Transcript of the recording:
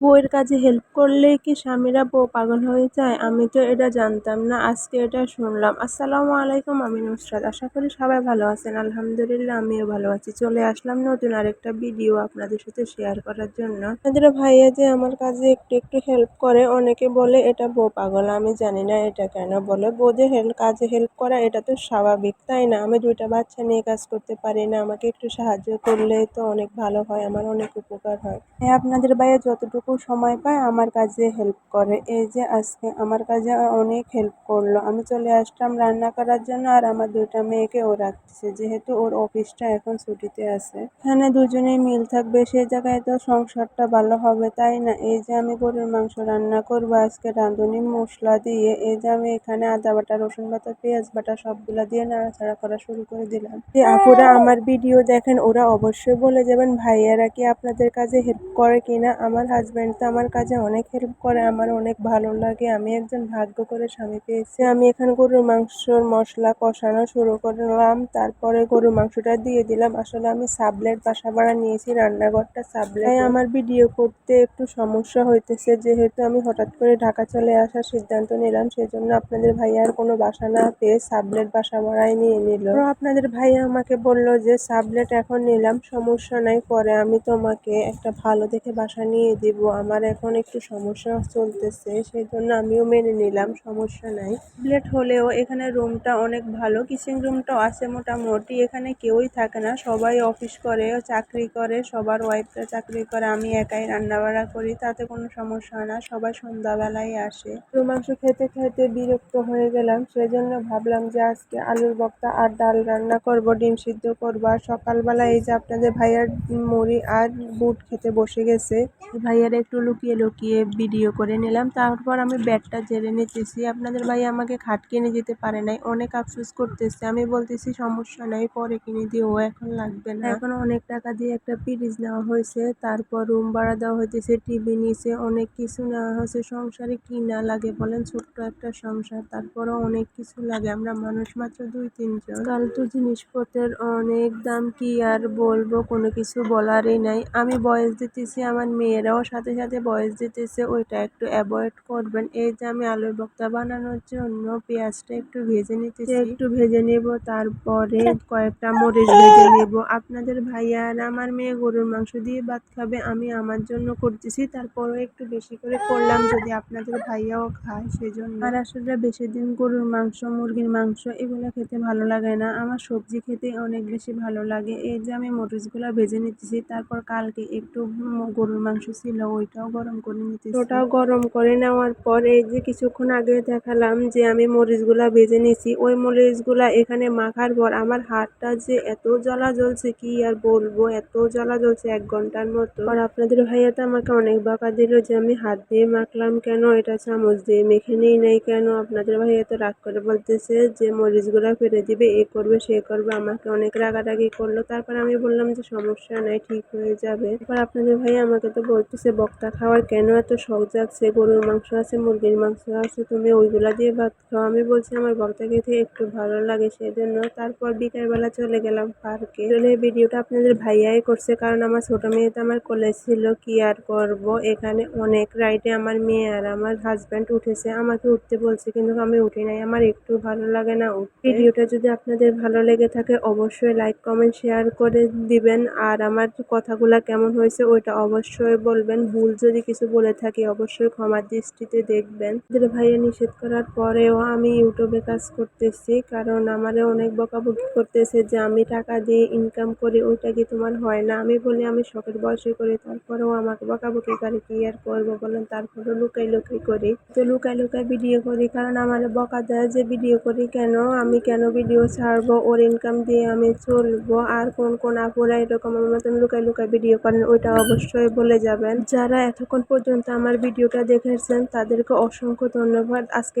বউয়ের কাজে হেল্প করলেই কি স্বামীরা বউ পাগল হয়ে যায়? আমি তো এটা জানতাম না, আজকে এটা শুনলাম। আসসালামু আলাইকুম, আমি নুসরাত। আশা করি সবাই ভালো আছেন। আলহামদুলিল্লাহ, আমিও ভালো আছি। চলে আসলাম নতুন আরেকটা ভিডিও আপনাদের সাথে শেয়ার করার জন্য। আপনাদের ভাইয়া যে আমার কাজে একটু একটু হেল্প করে, অনেকে বলে এটা বউ পাগল। আমি জানি না এটা কেন বলে। বউদের হেল্প কাজে হেল্প করা এটা তো স্বাভাবিক, তাই না? আমি দুইটা বাচ্চা নিয়ে কাজ করতে পারি না। আমাকে একটু সাহায্য করলে তো অনেক ভালো হয়, আমার অনেক উপকার হয়। হ্যাঁ আপনাদের ভাইয়া যতটুকু যতটুকু সময় পায় আমার কাজে হেল্প করে। এই যে আজকে আমার কাজে অনেক হেল্প করল। আমি চলে আসলাম রান্না করার জন্য আর আমার দুইটা মেয়েকে ও রাখছে যেহেতু ওর অফিসটা এখন ছুটিতে আছে। এখানে দুজনেই মিল থাকবে। সেই জায়গায় তো সংসারটা ভালো হবে, তাই না? এই যে আমি গরুর মাংস রান্না করব, আজকে রাঁধুনি মশলা দিয়ে। এই যে আমি এখানে আদা বাটা, রসুন বাটা, পেঁয়াজ বাটা সবগুলো দিয়ে নাড়াচাড়া করা শুরু করে দিলাম। যে আপুরা আমার ভিডিও দেখেন, ওরা অবশ্যই বলে যাবেন, ভাইয়ারা কি আপনাদের কাজে হেল্প করে কিনা আমার হাজব্যান্ড তো আমার কাজে অনেক হেল্প করে, আমার অনেক ভালো লাগে। আমি একজন ভাগ্য করে স্বামী পেয়েছি আমি এখানে গরুর মাংসর মশলা কষানো শুরু করলাম, তারপরে গরুর মাংসটা দিয়ে দিলাম। আসলে আমি সাবলেট বাসা ভাড়া নিয়েছি, রান্নাঘরটা সাবলেট। আমার ভিডিও করতে একটু সমস্যা হইতেছে, যেহেতু আমি হঠাৎ করে ঢাকা চলে আসার সিদ্ধান্ত নিলাম, সেজন্য আপনাদের ভাইয়ার কোনো বাসা না পেয়ে সাবলেট বাসা ভাড়ায় নিয়ে নিল। আপনাদের ভাইয়া আমাকে বলল যে, সাবলেট এখন নিলাম, সমস্যা নাই, পরে আমি তোমাকে একটা ভালো দেখে বাসা নিয়ে দিব। আমার এখন একটু সমস্যা চলতেছে সেই জন্য আমিও মেনে নিলাম, সমস্যা নাই। প্লেট হলেও এখানে রুমটা অনেক ভালো। কিচেন রুমটাও আছে মোটামুটি। এখানে কেউই থাকে না। সবাই অফিস করে, চাকরি করে, সবার ওয়াইফরা চাকরি করে, আমি একাই রান্না বাড়া করি, তাতে কোনো সমস্যা না। সবাই সন্ধ্যাবেলায় আসে। তো মাংস খেতে খেতে বিরক্ত হয়ে গেলাম। সেজন্য ভাবলাম যে আজকে আলুর বক্তা আর ডাল রান্না করব, ডিম সিদ্ধ করব। আর সকালবেলা এই যে আপনাদের ভাইয়ার মুড়ি আর বুট খেতে বসে গেছে। ভাইয়ার একটু লুকিয়ে লুকিয়ে ভিডিও করে নিলাম। তারপর আমি ব্যাগটা জেরে নিতেছি। আপনাদের ভাই আমাকে খাট কিনে দিতে পারে নাই অনেক আফসোস করতেছে। আমি বলতেছি সমস্যা নাই পরে কিনে দিও এখন লাগবে না। এখন অনেক টাকা দিয়ে একটা ফ্রিজ নেওয়া হয়েছে তারপর রুম ভাড়া দেওয়া হইতেছে টিভি নিচে অনেক কিছু নেওয়া হয়েছে সংসারে কি না লাগে বলেন ছোট্ট একটা সংসার তারপরও অনেক কিছু লাগে আমরা মানুষ মাত্র দুই তিনজন। ফালতু জিনিসপত্রের অনেক দাম কি আর বলব কোনো কিছু বলারই নাই। আমি বয়স দিতেছি আমার মেয়েরাও সাথে সাথে বয়স দিতেছে ওইটা একটু অ্যাভয়েড করবেন এই যে আমি আলুর ভর্তা বানানোর জন্য পেঁয়াজটা একটু ভেজে নিতেছি। একটু ভেজে নেব তারপরে কয়েকটা মরিচ ভেজে নেব। আপনাদের ভাইয়া আর আমার মেয়ে গরুর মাংস দিয়ে ভাত খাবে আমি আমার জন্য করতেছি। তারপরও একটু বেশি করে করলাম যদি আপনাদের ভাইয়াও খায় সেজন্য। আর আসলে বেশি দিন গরুর মাংস মুরগির মাংস এগুলো খেতে ভালো লাগে না। আমার সবজি খেতে অনেক বেশি ভালো লাগে। এই যে আমি মরিচগুলো ভেজে নিতেছি তারপর কালকে একটু গরুর মাংস ছিল ওইটাও গরম করে নিতেছি। ওটাও গরম করে নেওয়ার পর এই যে কিছুক্ষণ আগে দেখালাম যে আমি মরিচগুলা ভেজে নিছি। ওই মরিচগুলা এখানে মাখার পর আমার হাতটা যে এত জ্বলা জ্বলছে, কি আর বলব? এত জ্বলা জ্বলছে এক ঘণ্টার মতো। আর আপনাদের ভাইয়া তো আমাকে অনেক বাঁকা দিল যে আমি হাত দিয়ে মাখলাম কেন? এটা চামচ দিয়ে মেখে নিই নাই কেন? আপনাদের ভাইয়া তো রাগ করে বলতেছে যে মরিচগুলা ফেলে দিবে, এ করবে, সে করবে। আমাকে অনেক রাগারাগি করল। তারপর আমি বললাম যে সমস্যা নাই, ঠিক হয়ে যাবে। এবার আপনাদের ভাইয়া আমাকে তো বলতেছে বক্তা খাওয়ার কেন এত শখ যাচ্ছে গরুর মাংস আছে, মুরগির মাংস আছে, তুমি ওইগুলা দিয়ে ভাত খাও। আমি বলছি, আমার বক্তা খেতে একটু ভালো লাগে, সেজন্য তারপর বিকেলবেলা চলে গেলাম পার্কে। চলে ভিডিওটা আপনাদের ভাইয়াই করছে, কারণ আমার ছোট মেয়ে তো আমার কলেজ ছিল, কি আর করব? এখানে অনেক রাইডে আমার মেয়ে আর আমার হাজব্যান্ড উঠেছে। আমাকে উঠতে বলছে, কিন্তু আমি উঠি নাই। আমার একটু ভালো লাগে না ভিডিওটা যদি আপনাদের ভালো লেগে থাকে, অবশ্যই লাইক কমেন্ট শেয়ার করে দিবেন। আর আমার কথাগুলা কেমন হয়েছে, ওইটা অবশ্যই বলবেন। ভুল যদি কিছু বলে থাকি, অবশ্যই ক্ষমার দৃষ্টিতে দেখবেন। ভাইয়া নিষেধ করার পরেও আমি ইউটিউবে কাজ করতেছি, কারণ আমারে অনেক বকাবকি করতেছে যে আমি টাকা দিয়ে ইনকাম করি, ওইটা কি তোমার হয় না? আমি বলি, আমি শখের বয়সে করি, তারপরেও আমাকে বকাবকি করে, কি আর করব বলেন? তারপরে লুকাই লুকাই করি। তো লুকাই লুকাই ভিডিও করি, কারণ আমার বকা দেয় যে ভিডিও করি কেন? আমি কেন ভিডিও ছাড়বো? ওর ইনকাম দিয়ে আমি চলবো? আর কোন কোন আপুরা এরকম আমার মতন লুকাই লুকাই ভিডিও করেন, ওইটা অবশ্যই বলে যাবেন। যারা এতক্ষণ পর্যন্ত আমার ভিডিওটা দেখেছেন, তাদেরকে অসংখ্য ধন্যবাদ। আজকে